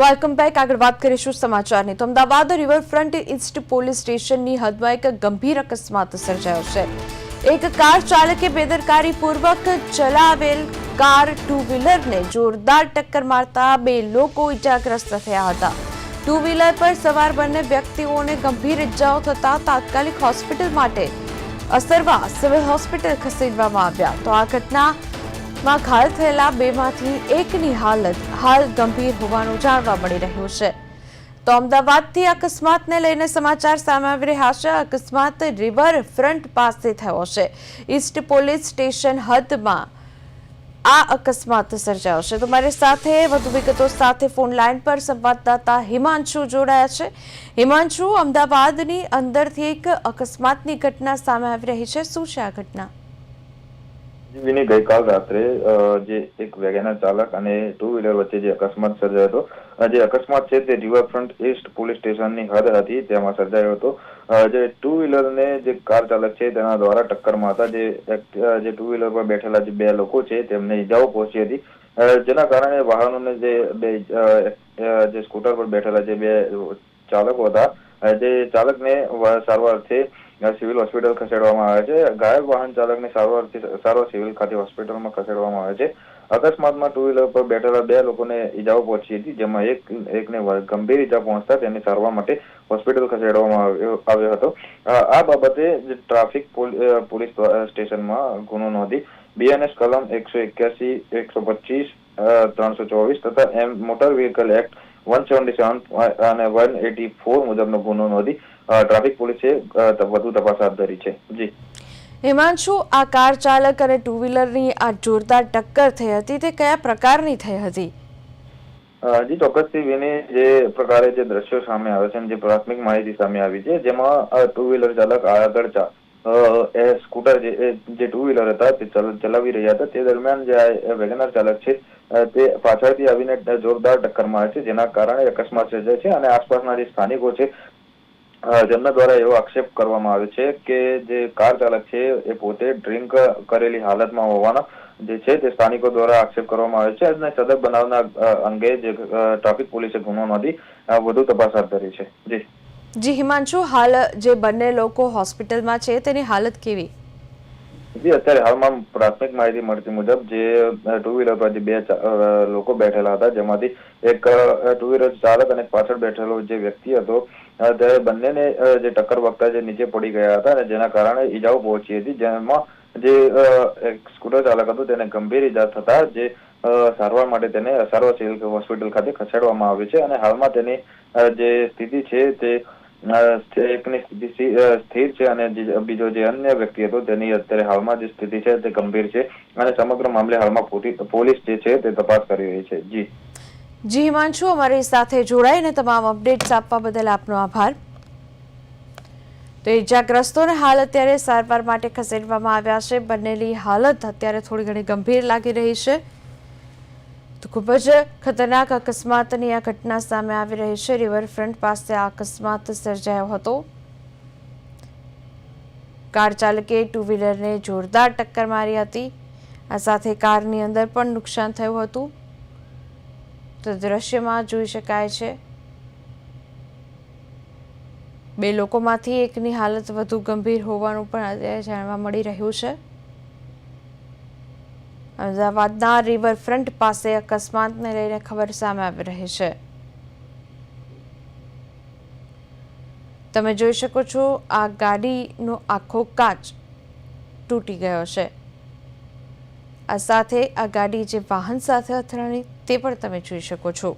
Welcome back આગળ વાત કરીશું સમાચારની. તો અમદાવાદ રિવરફ્રન્ટ ઇસ્ટ પોલીસ સ્ટેશનની હદમાં એક ગંભીર અકસ્માત સર્જાયો છે. એક કાર ચાલકે બેદરકારીપૂર્વક ચલાવેલ કાર ટુ વ્હીલરને જોરદાર ટક્કર મારતા બે લોકો ઇજાગ્રસ્ત થયા હતા. ટુ વ્હીલર પર સવાર બંને વ્યક્તિઓને ગંભીર ઇજાઓ થતા તાત્કાલિક હોસ્પિટલ માટે અસરવા સિવિલ હોસ્પિટલ ખસેડવામાં આવ્યા. તો આ ઘટના માં ઘાયલ થયેલા બેમાંથી એકની હાલત હાલ ગંભીર હોવાનું જાણવા મળી રહ્યું છે. તો અમદાવાદથી અકસ્માતને લઈને સમાચાર સામે આવી રહ્યા છે. અકસ્માત રિવર ફ્રન્ટ પાસે થયો છે. ઈસ્ટ પોલીસ સ્ટેશન હદમાં આ અકસ્માત સર્જાયો છે. તો મારી સાથે વધુ વિગતો સાથે ફોન લાઈન પર સંવાદદાતા હિમાંશુ જોડાયા છે. હિમાંશુ, અમદાવાદની અંદરથી એક અકસ્માતની ઘટના સામે આવી રહી છે. શું છે આ ઘટના? જીવીની ગઈકાલ રાત્રે જે એક વેગેના ચાલક અને ટુ વ્હીલર વચ્ચે જે અકસ્માત સર્જાયો હતો જે અકસ્માત છે તે રિવરફ્રન્ટ ઈસ્ટ પોલીસ સ્ટેશનની હદ હતી, તેમાં સર્જાયો હતો. જે ટુ વ્હીલરને જે કાર ચાલક છે તેના દ્વારા ટક્કર મારતા જે જે ટુ વ્હીલર પર બેઠેલા જે બે લોકો છે તેમને ઈજાઓ પહોંચી હતી. જેના કારણે વાહનોને જે બે જે સ્કૂટર પર બેઠેલા જે બે ચાલકો હતા જે ચાલકને સારવારથી સિવિલ હોસ્પિટલ ખસેડવામાં આવે છે. ઘાયલ વાહન ચાલકને સારવારથી સારવાર સિવિલ ખાતે હોસ્પિટલમાં ખસેડવામાં આવે છે. અકસ્માતમાં ટુ વ્હીલર પર બેઠેલા બે લોકોને ઈજાઓ પહોંચી હતી, જેમાં એક, એકને ગંભીર ઈજા પહોંચતા તેને સારવાર માટે હોસ્પિટલ ખસેડવામાં આવ્યો હતો. આ બાબતે ટ્રાફિક પોલ- પોલીસ સ્ટેશનમાં ગુનો નોંધી બીએનએસ કલમ એકસો એક્યાસી, એકસો પચીસ ત્રણસો ચોવીસ તથા એમ, motor vehicle act one seventy seven અને વન એટી ફોર મુજબનો ગુનો નોંધી ટ્રાફિક પોલીસે વધુ તપાસ હાથ ધરી છે. જી. હિમાંશુ આ કાર ચાલક અને ટુ વ્હીલરની આ જોરદાર ટક્કર થઈ હતી તે કયા પ્રકારની થઈ હતી? જી ચોક્કસથી વિની જે પ્રકારે જે દ્રશ્યો સામે આવે છે જે પ્રાથમિક માહિતી સામે આવી છે જેમાં ટુ વ્હીલર ચાલક આગળ એ સ્કૂટર જે ટુ વ્હીલર હતા, તે ચલાવી રહ્યા હતા. તે દરમિયાન જે વેગનર ચાલક છે તે પાછળથી આવીને જોરદાર ટક્કર મારે છે, જેના કારણે અકસ્માત સર્જાય છે અને આસપાસના જે સ્થાનિકો છે જેમના દ્વારા એવો આક્ષેપ કરવામાં આવે છે કે જે કાર ચાલક છે, એ પોતે ડ્રિંક કરેલી હાલતમાં હોવાના જે છે, તે સ્થાનિકો દ્વારા આક્ષેપ કરવામાં આવે છે. અને સદર બનાવના અંગે જે ટ્રાફિક પોલીસે ગુનો નોંધી વધુ તપાસ હાથ ધરી છે. જી. જી, હિમાંશુ, હાલ જે બંને લોકો હોસ્પિટલમાં છે, તેની હાલત કેવી? જી, અત્યારે હાલમાં પ્રાથમિક માહિતી મળતી મુજબ જે ટુ વ્હીલર પર જે બે લોકો બેઠેલા હતા, જેમાંથી એક ટુ વ્હીલર ચાલક અને પાછળ બેઠેલો જે વ્યક્તિ હતો ત્યારે બંનેને જે ટક્કર વખતે જે નીચે પડી ગયા હતા અને જેના કારણે ઈજાઓ પહોંચી હતી, જેમાં જે એક સ્કૂટર ચાલક હતો, તેને ગંભીર ઈજા થતા જે સારવાર માટે તેને સારવાર સિવિલ હોસ્પિટલ ખાતે ખસેડવામાં આવ્યું છે અને હાલમાં તેની જે સ્થિતિ છે તે એકની સ્થિતિ સ્થિર છે અને બીજો જે અન્ય વ્યક્તિ હતો તેની અત્યારે હાલમાં જે સ્થિતિ છે તે ગંભીર છે અને સમગ્ર મામલે હાલમાં પોલીસ જે છે તે તપાસ કરી રહી છે. જી. જી, હિમાંશુ, અમારી સાથે જોડાઈને તમામ અપડેટ્સ આપવા બદલ આપનો આભાર. તો ઇજાગ્રસ્તોને હાલ અત્યારે સારવાર માટે ખસેડવામાં આવ્યા છે. બંનેની હાલત અત્યારે થોડી ઘણી ગંભીર લાગી રહી છે. તો ખૂબ જ ખતરનાક અકસ્માતની આ ઘટના સામે આવી રહી છે. રિવરફ્રન્ટ પાસે આ અકસ્માત સર્જાયો હતો. કાર ચાલકે ટુ વ્હીલરને જોરદાર ટક્કર મારી હતી. આ સાથે કારની અંદર પણ નુકસાન થયું હતું. તો દ્રશ્યમાં જોઈ શકાય છે, બે લોકોમાંથી એકની હાલત વધુ ગંભીર હોવાનું પણ અત્યારે જાણવા મળી રહ્યું છે. અમદાવાદના રિવરફ્રન્ટ પાસે અકસ્માતને લઈને ખબર સામે આવી રહી છે. તમે જોઈ શકો છો, આ ગાડીનો આખો કાચ તૂટી ગયો છે. આ સાથે આ ગાડી જે વાહન સાથે અથડાણી, તે પણ તમે જોઈ શકો છો.